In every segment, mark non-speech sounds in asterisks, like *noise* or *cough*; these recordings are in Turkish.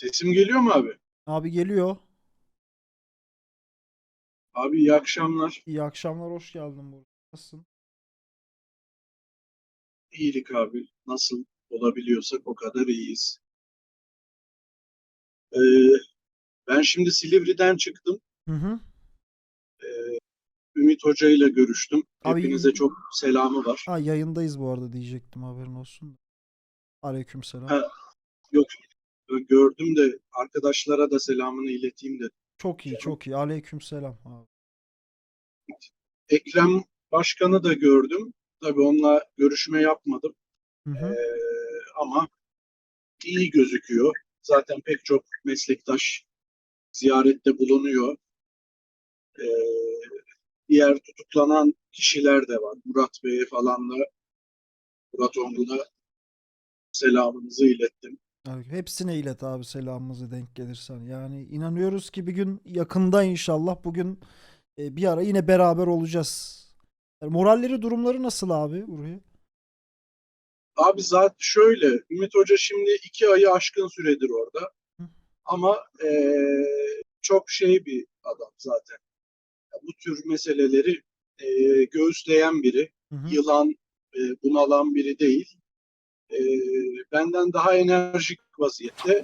Sesim geliyor mu abi? Abi geliyor. Abi iyi akşamlar. İyi akşamlar, hoş geldin burada. Nasılsın? İyilik abi. Nasıl olabiliyorsak o kadar iyiyiz. Ee, ben şimdi Silivri'den çıktım. Hı hı. Ümit Hoca ile görüştüm. Abi- Hepinize çok selamı var. Ha yayındayız bu arada diyecektim haberin olsun. Aleykümselam. Ha. Yok gördüm de arkadaşlara da selamını ileteyim de. Çok iyi, çok iyi. Aleykümselam abi. Ekrem Başkan'ı da gördüm. Tabii onunla görüşme yapmadım. Hı hı. Ee, ama iyi gözüküyor. Zaten pek çok meslektaş ziyarette bulunuyor. Ee, diğer tutuklanan kişiler de var. Murat Bey'e falan da Murat Ongun'a selamınızı ilettim. Hepsine ilet abi selamımızı denk gelirsen. Yani inanıyoruz ki bir gün yakında inşallah bugün e, bir ara yine beraber olacağız. Yani moralleri, durumları nasıl abi buraya? Abi zaten şöyle, Ümit Hoca şimdi iki ayı aşkın süredir orada. Hı. Ama eee, çok şey bir adam zaten. Bu tür meseleleri eee, göğüsleyen biri. Hı hı. yılan, e, bunalan biri değil. E, benden daha enerjik vaziyette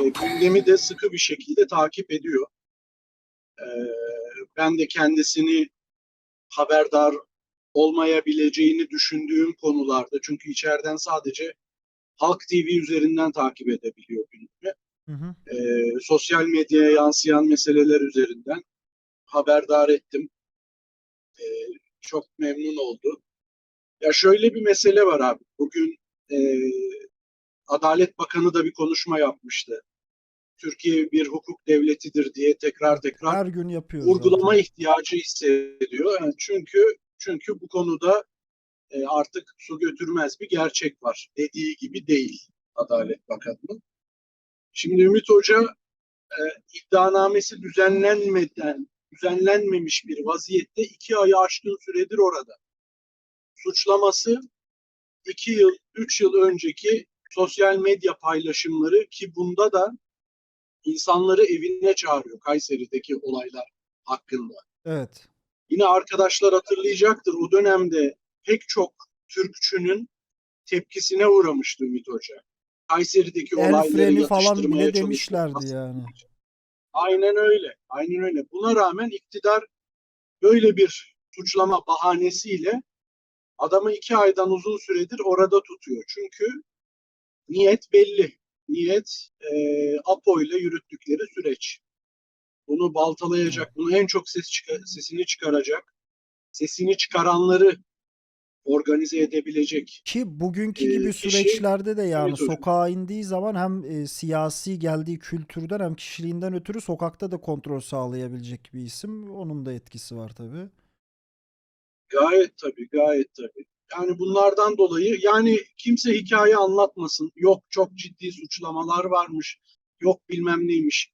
e, gündemi de sıkı bir şekilde takip ediyor. E, ben de kendisini haberdar olmayabileceğini düşündüğüm konularda çünkü içeriden sadece Halk TV üzerinden takip edebiliyor gündemi. Hı hı. E, sosyal medyaya yansıyan meseleler üzerinden haberdar ettim. E, çok memnun oldu. Ya şöyle bir mesele var abi. Bugün e, Adalet Bakanı da bir konuşma yapmıştı. Türkiye bir hukuk devletidir diye tekrar tekrar Her gün yapıyoruz vurgulama zaten. ihtiyacı hissediyor. Yani çünkü çünkü bu konuda e, artık su götürmez bir gerçek var. Dediği gibi değil Adalet Bakanı'nın. Şimdi Ümit Hoca e, iddianamesi düzenlenmeden düzenlenmemiş bir vaziyette iki ayı aşkın süredir orada. Suçlaması iki yıl, üç yıl önceki sosyal medya paylaşımları ki bunda da insanları evine çağırıyor Kayseri'deki olaylar hakkında. Evet. Yine arkadaşlar hatırlayacaktır o dönemde pek çok Türkçünün tepkisine uğramıştı Ümit Hoca. Kayseri'deki El olayları falan bile demişlerdi yani. Aynen öyle. Aynen öyle. Buna rağmen iktidar böyle bir suçlama bahanesiyle adamı iki aydan uzun süredir orada tutuyor. Çünkü niyet belli. Niyet e, APO ile yürüttükleri süreç. Bunu baltalayacak, bunu en çok ses çıkar- sesini çıkaracak, sesini çıkaranları organize edebilecek. Ki bugünkü Ee, gibi kişi- süreçlerde de yani Evet sokağa indiği zaman hem e, siyasi geldiği kültürden hem kişiliğinden ötürü sokakta da kontrol sağlayabilecek bir isim. Onun da etkisi var tabii. Gayet tabii, gayet tabii. Yani bunlardan dolayı yani kimse hikaye anlatmasın. Yok çok ciddi suçlamalar varmış. Yok bilmem neymiş.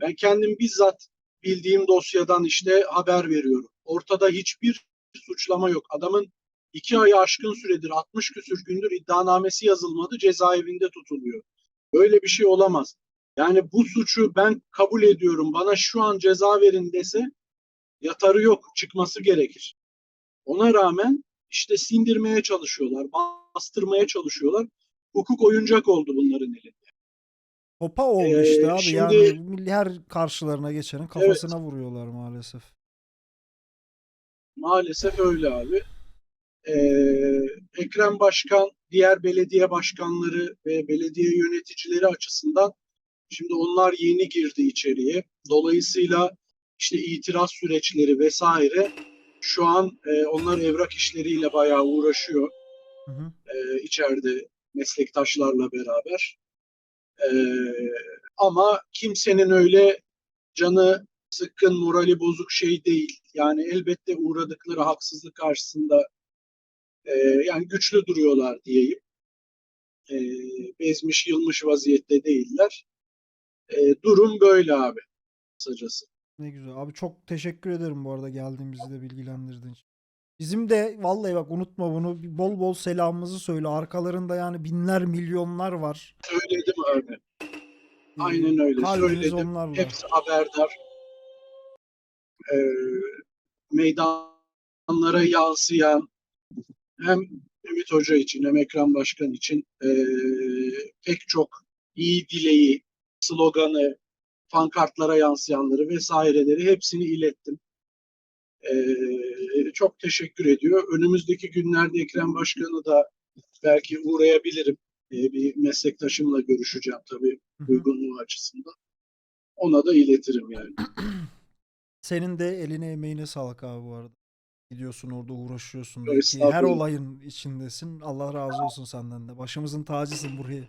Ben kendim bizzat bildiğim dosyadan işte haber veriyorum. Ortada hiçbir suçlama yok. Adamın iki ayı aşkın süredir 60 küsür gündür iddianamesi yazılmadı cezaevinde tutuluyor. Böyle bir şey olamaz. Yani bu suçu ben kabul ediyorum bana şu an ceza verin dese yatarı yok çıkması gerekir. Ona rağmen işte sindirmeye çalışıyorlar, bastırmaya çalışıyorlar. Hukuk oyuncak oldu bunların elinde. Hopa oldu Ee, işte abi şimdi- yani her karşılarına geçenin kafasına vuruyorlar maalesef. Maalesef öyle abi. Ee, Ekrem Başkan, diğer belediye başkanları ve belediye yöneticileri açısından şimdi onlar yeni girdi içeriye. Dolayısıyla işte itiraz süreçleri vesaire şu an e, onlar evrak işleriyle bayağı uğraşıyor. Hı hı. e, içeride meslektaşlarla beraber. E, ama kimsenin öyle canı sıkkın, morali bozuk şey değil. Yani elbette uğradıkları haksızlık karşısında e, yani güçlü duruyorlar diyeyim. E, bezmiş, yılmış vaziyette değiller. E, durum böyle abi kısacası. Ne güzel. Abi çok teşekkür ederim bu arada geldiğimizde de bilgilendirdiğin için. Bizim de vallahi bak unutma bunu bir bol bol selamımızı söyle. Arkalarında yani binler milyonlar var. Söyledim abi. Aynen öyle. Kalbiniz Söyledim. onlarla. Hepsi haberdar. Ee, meydanlara yansıyan hem Ümit Hoca için hem Ekrem Başkan için ee, pek çok iyi dileği, sloganı, pankartlara yansıyanları vesaireleri hepsini ilettim. Ee, çok teşekkür ediyor. Önümüzdeki günlerde Ekrem Başkan'ı da belki uğrayabilirim. Ee, bir meslektaşımla görüşeceğim tabii uygunluğu açısından. Ona da iletirim yani. *clears throat* Senin de eline emeğine sağlık abi bu arada. Gidiyorsun orada uğraşıyorsun. Belki her olayın içindesin. Allah razı olsun senden de. Başımızın tacısın Burhi.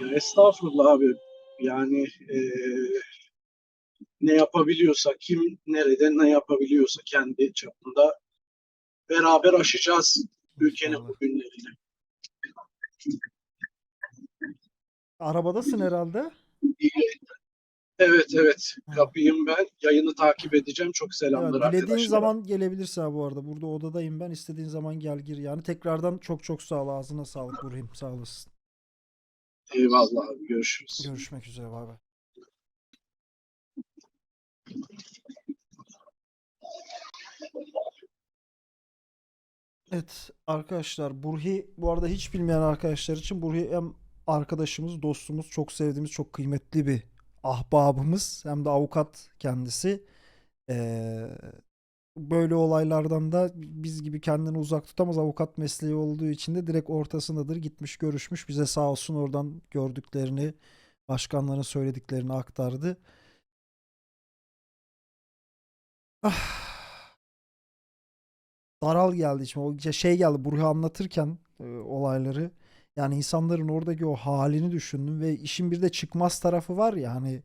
Ya Estağfurullah abi. Yani eee, ne yapabiliyorsa, kim nerede ne yapabiliyorsa kendi çapında beraber aşacağız ülkenin bu günlerini. Arabadasın herhalde. Evet evet kapıyım ben. Yayını takip edeceğim. Çok selamlar Evet, dilediğin arkadaşlar. zaman gelebilirsin bu arada. Burada odadayım ben. İstediğin zaman gel gir yani. Tekrardan çok çok sağ ol. Ağzına sağlık Burhi'm. Sağ olasın. Eyvallah abi görüşürüz. Görüşmek üzere. Bay bay. Evet arkadaşlar Burhi bu arada hiç bilmeyen arkadaşlar için Burhi hem arkadaşımız, dostumuz, çok sevdiğimiz, çok kıymetli bir ahbabımız hem de avukat kendisi. Ee, böyle olaylardan da biz gibi kendini uzak tutamaz avukat mesleği olduğu için de direkt ortasındadır. Gitmiş görüşmüş bize sağ olsun oradan gördüklerini, başkanların söylediklerini aktardı. Ah. Daral geldi içime. O şey geldi Burhi anlatırken e, olayları. Yani insanların oradaki o halini düşündüm ve işin bir de çıkmaz tarafı var ya hani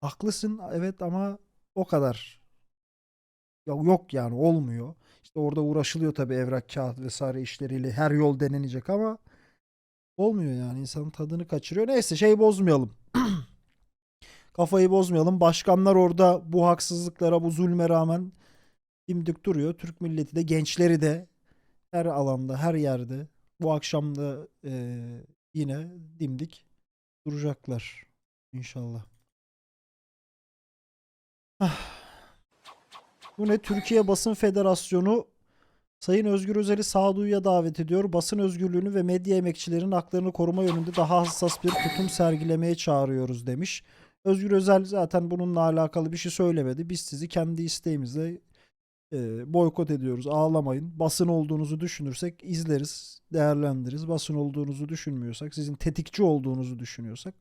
haklısın evet ama o kadar. Yok yani olmuyor. İşte orada uğraşılıyor tabii evrak, kağıt vesaire işleriyle her yol denenecek ama olmuyor yani insanın tadını kaçırıyor. Neyse şey bozmayalım. *clears throat* Kafayı bozmayalım. Başkanlar orada bu haksızlıklara, bu zulme rağmen dimdik duruyor. Türk milleti de gençleri de her alanda, her yerde bu akşam da eee, yine dimdik duracaklar inşallah. Bu ne? Türkiye Basın Federasyonu Sayın Özgür Özel'i sağduyuya davet ediyor. Basın özgürlüğünü ve medya emekçilerinin haklarını koruma yönünde daha hassas bir tutum sergilemeye çağırıyoruz demiş. Özgür Özel zaten bununla alakalı bir şey söylemedi. Biz sizi kendi isteğimizle e, boykot ediyoruz. Ağlamayın. Basın olduğunuzu düşünürsek izleriz, değerlendiririz. Basın olduğunuzu düşünmüyorsak, sizin tetikçi olduğunuzu düşünüyorsak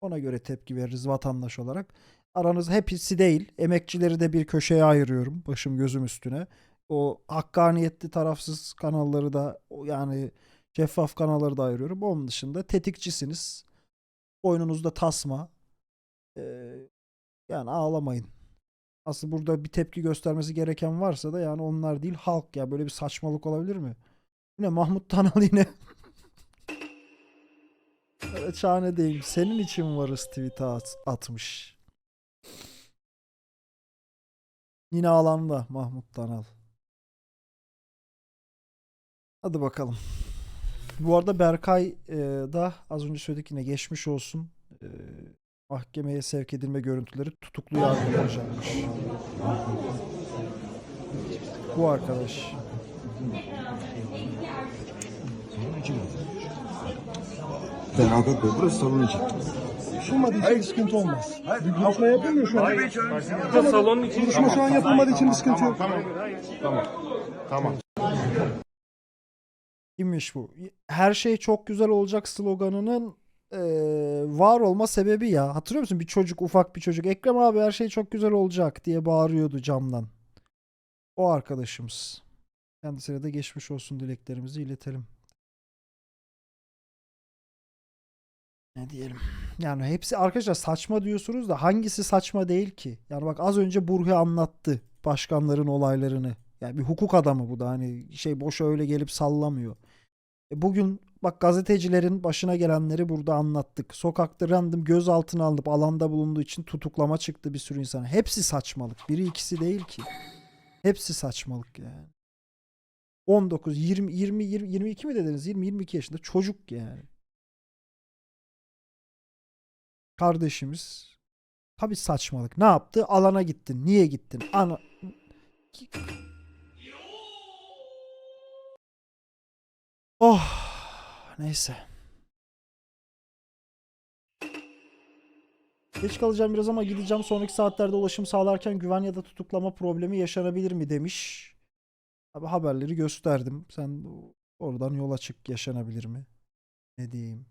ona göre tepki veririz vatandaş olarak. Aranız hepsi değil. Emekçileri de bir köşeye ayırıyorum. Başım gözüm üstüne. O hakkaniyetli tarafsız kanalları da yani şeffaf kanalları da ayırıyorum. Onun dışında tetikçisiniz. Boynunuzda tasma. Ee, yani ağlamayın. Asıl burada bir tepki göstermesi gereken varsa da yani onlar değil halk ya. Böyle bir saçmalık olabilir mi? Yine Mahmut Tanal yine *laughs* şahane değil. Senin için varız tweet'e at- atmış. Yine alanda Mahmut Tanal. Hadi bakalım. Bu arada Berkay e, da az önce söyledik yine geçmiş olsun. E, mahkemeye sevk edilme görüntüleri tutuklu yargılanacakmış. Bu arkadaş. Avukat bey, burası salon için. Yapılmadığı için bir sıkıntı olmaz. Bir görüşme yapılmıyor şu an. salonun için Görüşme şu an yapılmadığı için bir sıkıntı yok. Kimmiş bu? Her şey çok güzel olacak sloganının eee, var olma sebebi ya. Hatırlıyor musun? Bir çocuk, ufak bir çocuk. Ekrem abi her şey çok güzel olacak diye bağırıyordu camdan. O arkadaşımız. Kendisine de geçmiş olsun dileklerimizi iletelim. Ne diyelim? Yani hepsi arkadaşlar saçma diyorsunuz da hangisi saçma değil ki? Yani bak az önce Burhi anlattı başkanların olaylarını. Yani bir hukuk adamı bu da hani şey boşa öyle gelip sallamıyor. E bugün bak gazetecilerin başına gelenleri burada anlattık. Sokakta random gözaltına alınıp alanda bulunduğu için tutuklama çıktı bir sürü insan. Hepsi saçmalık. Biri ikisi değil ki. Hepsi saçmalık yani. 19, 20, 20, 20 22 mi dediniz? 20, 22 yaşında çocuk yani. Kardeşimiz tabi saçmalık. Ne yaptı? Alana gittin. Niye gittin? Ana Oh neyse. Geç kalacağım biraz ama gideceğim. Sonraki saatlerde ulaşım sağlarken güven ya da tutuklama problemi yaşanabilir mi demiş. Abi haberleri gösterdim. Sen oradan yola çık yaşanabilir mi? Ne diyeyim?